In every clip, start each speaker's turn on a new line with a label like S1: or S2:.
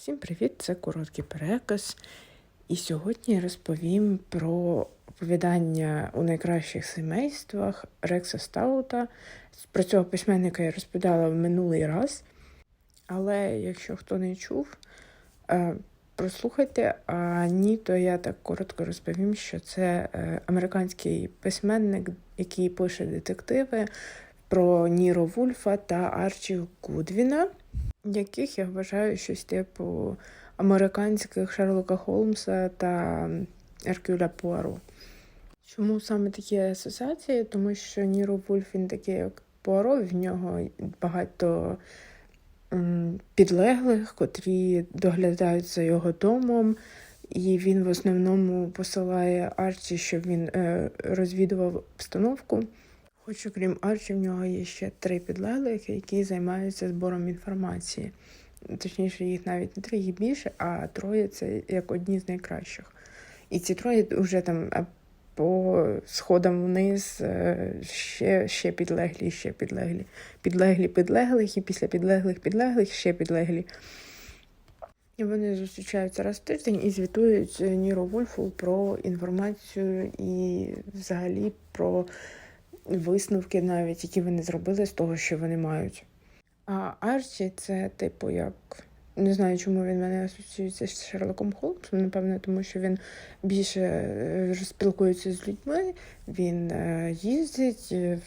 S1: Всім привіт! Це короткий переказ. І сьогодні я розповім про оповідання у найкращих сімействах Рекса Стаута. Про цього письменника я розповідала в минулий раз. Але якщо хто не чув, е, прослухайте, а ні, то я так коротко розповім, що це е, американський письменник, який пише детективи про Ніро Вульфа та Арчі Гудвіна яких я вважаю щось типу американських Шерлока Холмса та Еркюля Пуаро. Чому саме такі асоціації? Тому що Ніро Вульф він такий, як Пуаро, в нього багато підлеглих, котрі доглядають за його домом, і він в основному посилає Арчі, щоб він е, розвідував обстановку. Хоч, окрім Арчі, в нього є ще три підлеглих, які займаються збором інформації. Точніше, їх навіть не три, їх більше, а троє це як одні з найкращих. І ці троє вже там по сходам вниз е, ще ще підлеглі, ще підлеглі. Підлеглі підлеглих, і після підлеглих підлеглих ще підлеглі. І вони зустрічаються раз в тиждень і звітують Ніро Вульфу про інформацію і взагалі про висновки, навіть які вони зробили з того, що вони мають. А Арчі це, типу, як. Не знаю, чому він мене асоціюється з Шерлоком Холмсом, напевно, тому що він більше е, спілкується з людьми, він е, їздить е,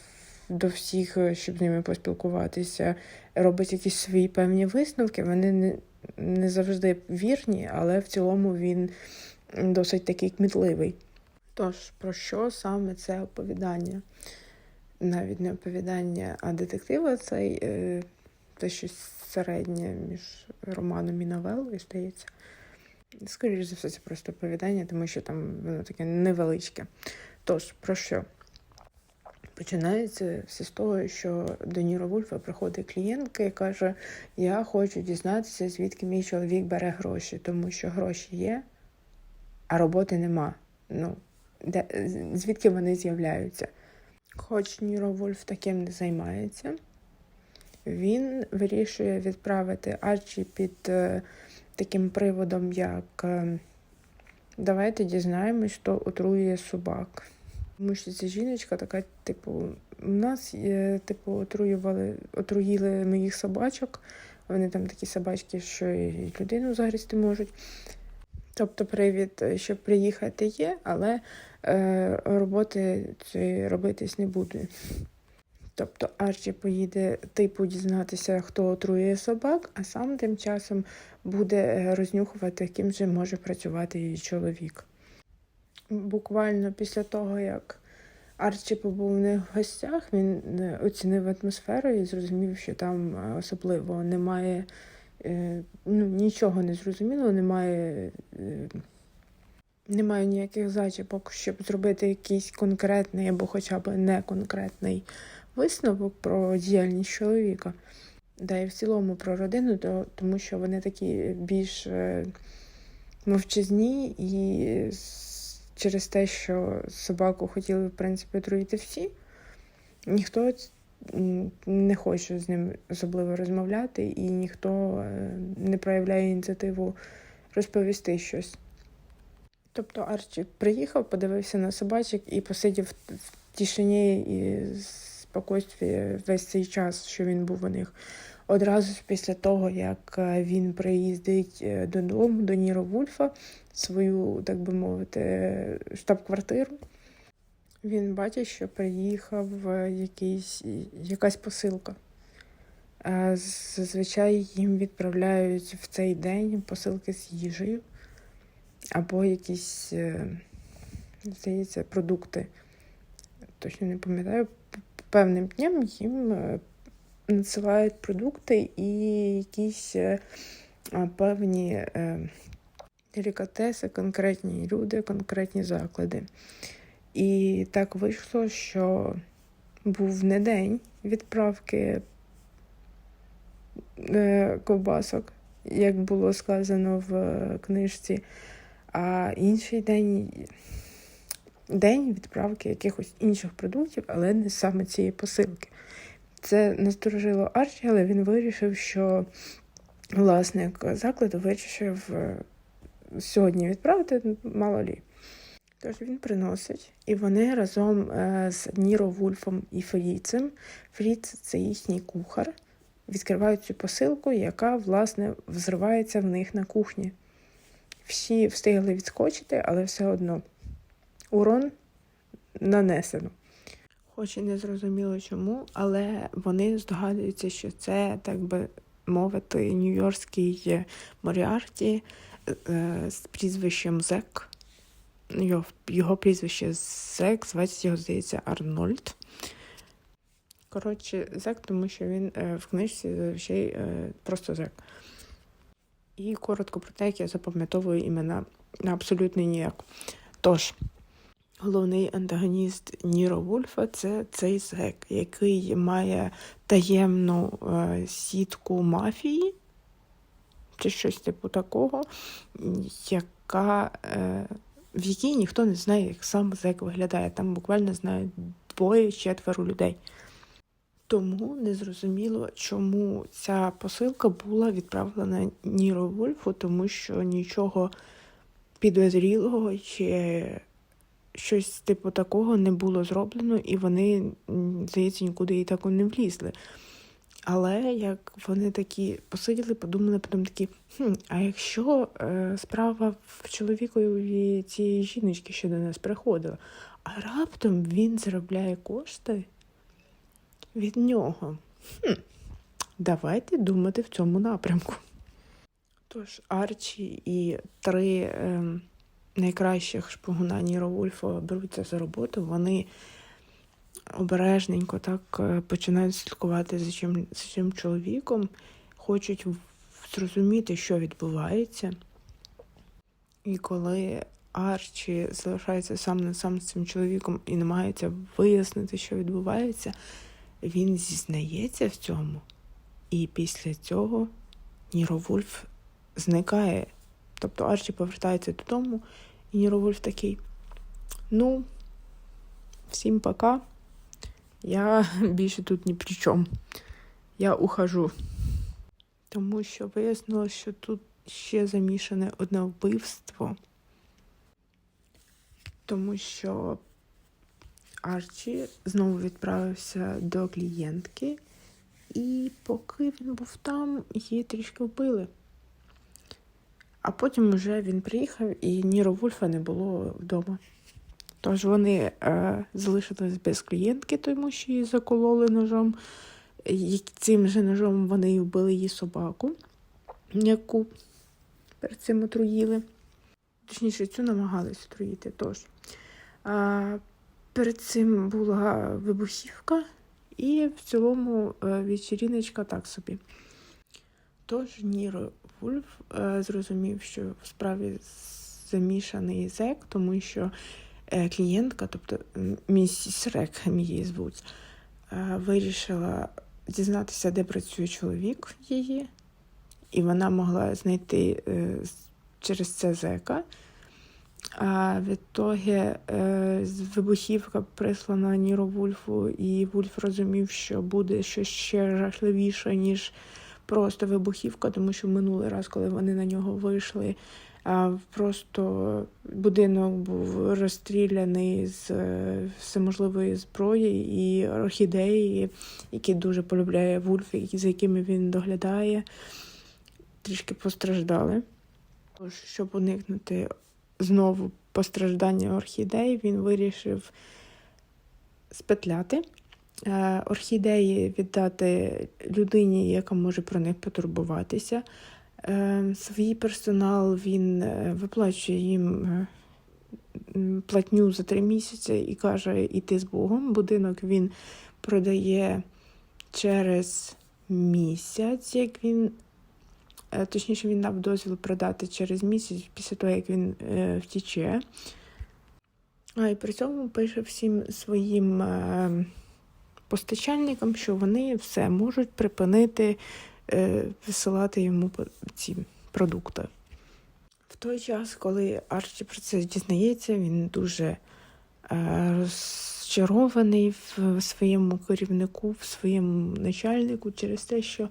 S1: до всіх, щоб з ними поспілкуватися, робить якісь свої певні висновки. Вони не, не завжди вірні, але в цілому він досить такий кмітливий. Тож, про що саме це оповідання? Навіть не оповідання, а детектива цей е, це щось середнє між романом і новелою, здається. Скоріше за все, це просто оповідання, тому що там воно таке невеличке. Тож, про що? Починається все з того, що до Ніро Вульфа приходить клієнтка і каже: Я хочу дізнатися, звідки мій чоловік бере гроші, тому що гроші є, а роботи нема. Ну, де, Звідки вони з'являються? Хоч Ніро Вольф таким не займається, він вирішує відправити Арчі під е, таким приводом, як е, давайте дізнаємось, хто отруює собак. Тому що ця жіночка така, типу, у нас є, типу, отруювали, отруїли моїх собачок. Вони там такі собачки, що і людину загрізти можуть. Тобто привід, е, щоб приїхати є, але е, роботи цієї робитись не буде. Тобто Арчі поїде типу дізнатися, хто отрує собак, а сам тим часом буде е, рознюхувати, ким же може працювати її чоловік. Буквально після того, як Арчі побув них в гостях, він е, оцінив атмосферу і зрозумів, що там особливо немає. Е, ну, нічого не зрозуміло, немає е, немає ніяких зачіпок, щоб зробити якийсь конкретний або хоча б не конкретний висновок про діяльність чоловіка. Да і в цілому про родину, то, тому що вони такі більш е, мовчазні і через те, що собаку хотіли, в принципі, отруїти всі, ніхто не хочу з ним особливо розмовляти, і ніхто е, не проявляє ініціативу розповісти щось. Тобто Арчі приїхав, подивився на собачок і посидів в тишині і спокійстві весь цей час, що він був у них. Одразу після того, як е, він приїздить е, додому до Ніро Вульфа, свою, так би мовити, штаб-квартиру. Він бачить, що приїхав е, якийсь, якась посилка. Зазвичай їм відправляють в цей день посилки з їжею або якісь, е, здається, продукти. Точно не пам'ятаю, певним днем їм е, надсилають продукти і якісь певні делікатеси, конкретні люди, конкретні заклади. І так вийшло, що був не день відправки е, ковбасок, як було сказано в книжці, а інший день день відправки якихось інших продуктів, але не саме цієї посилки. Це насторожило Арчі, але він вирішив, що власник закладу вирішив е, сьогодні відправити мало лі. Тож він приносить, і вони разом е, з Ніро Вульфом і Фріцем, Фріц це їхній кухар, відкривають цю посилку, яка, власне, взривається в них на кухні. Всі встигли відскочити, але все одно урон нанесено. Хоч і не зрозуміло чому, але вони здогадуються, що це, так би мовити, нью-йоркський Моріарті е, з прізвищем Зек. Його, його прізвище Зек, звати його, здається, Арнольд. Коротше, Зек, тому що він е, в книжці зазвичай е, просто Зек. І коротко про те, як я запам'ятовую імена абсолютно ніяк. Тож, головний антагоніст Ніро Вульфа це цей Зек, який має таємну е, сітку мафії, чи щось типу такого, яка. Е, в якій ніхто не знає, як сам зек виглядає. Там буквально знають двоє-четверо людей. Тому незрозуміло, чому ця посилка була відправлена Ніро Вольфу, тому що нічого підозрілого чи щось типу такого не було зроблено, і вони, здається, нікуди і так не влізли. Але як вони такі посиділи, подумали, потім такі, хм, а якщо е, справа в чоловікові цієї жіночки, що до нас приходила, а раптом він заробляє кошти від нього. Хм, давайте думати в цьому напрямку. Тож Арчі і три е, найкращих шпигуна Ніро Вульфа беруться за роботу, вони обережненько так е, починають слідкувати за чим, за чим чоловіком, хочуть зрозуміти, що відбувається. І коли Арчі залишається сам на сам з цим чоловіком і намагається вияснити, що відбувається, він зізнається в цьому. І після цього Ніро Вульф зникає. Тобто Арчі повертається додому, і Ніро Вульф такий: ну, всім пока. Я більше тут ні при чому. Я ухожу. Тому що вияснилося, що тут ще замішане одне вбивство. Тому що Арчі знову відправився до клієнтки, і поки він був там, її трішки вбили. А потім вже він приїхав, і Ніро Вульфа не було вдома. Тож вони е, залишились без клієнтки, тому що її закололи ножом. Цим же ножом вони вбили її собаку, яку перед цим отруїли. Точніше, цю намагалися отруїти. Тож. А, перед цим була вибухівка, і в цілому е, вечіріночка так собі. Тож Ніро Вульф е, зрозумів, що в справі замішаний зек, тому що е, клієнтка, тобто місіс Рекхем її звуть, е, вирішила дізнатися, де працює чоловік її, і вона могла знайти е, через це зека. А в ітогі е, з- вибухівка прислана Ніро Вульфу, і Вульф розумів, що буде щось ще жахливіше, ніж просто вибухівка, тому що минулий раз, коли вони на нього вийшли, просто будинок був розстріляний з е, всеможливої зброї і орхідеї, які дуже полюбляє Вульф, за якими він доглядає, трішки постраждали. Щоб уникнути знову постраждання орхідей, він вирішив спетляти. е, Орхідеї віддати людині, яка може про них потурбуватися. Е, Свій персонал він е, виплачує їм е, платню за три місяці і каже іти з Богом. Будинок він продає через місяць, як він Точніше, він дав дозвіл продати через місяць після того, як він е, втіче. А і при цьому пише всім своїм е, постачальникам, що вони все можуть припинити висилати йому ці продукти. В той час, коли Арчі про це дізнається, він дуже е, розчарований в своєму керівнику, в своєму начальнику через те, що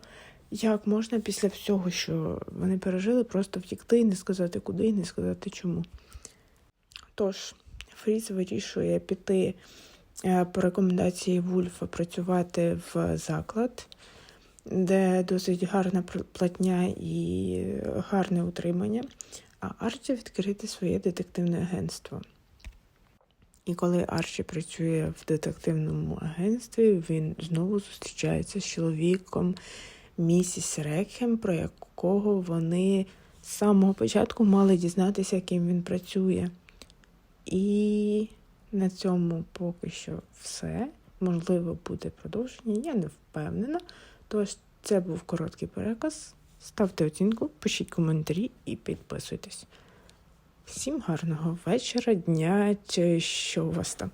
S1: Як можна після всього, що вони пережили, просто втікти і не сказати куди, і не сказати чому. Тож, Фріц вирішує піти е, по рекомендації Вульфа працювати в заклад, де досить гарна платня і гарне утримання, а Арчі відкрити своє детективне агентство. І коли Арчі працює в детективному агентстві, він знову зустрічається з чоловіком місіс Рекхем, про якого вони з самого початку мали дізнатися, ким він працює. І на цьому поки що все. Можливо, буде продовження, я не впевнена. Тож, це був короткий переказ. Ставте оцінку, пишіть коментарі і підписуйтесь. Всім гарного вечора, дня чи що у вас там.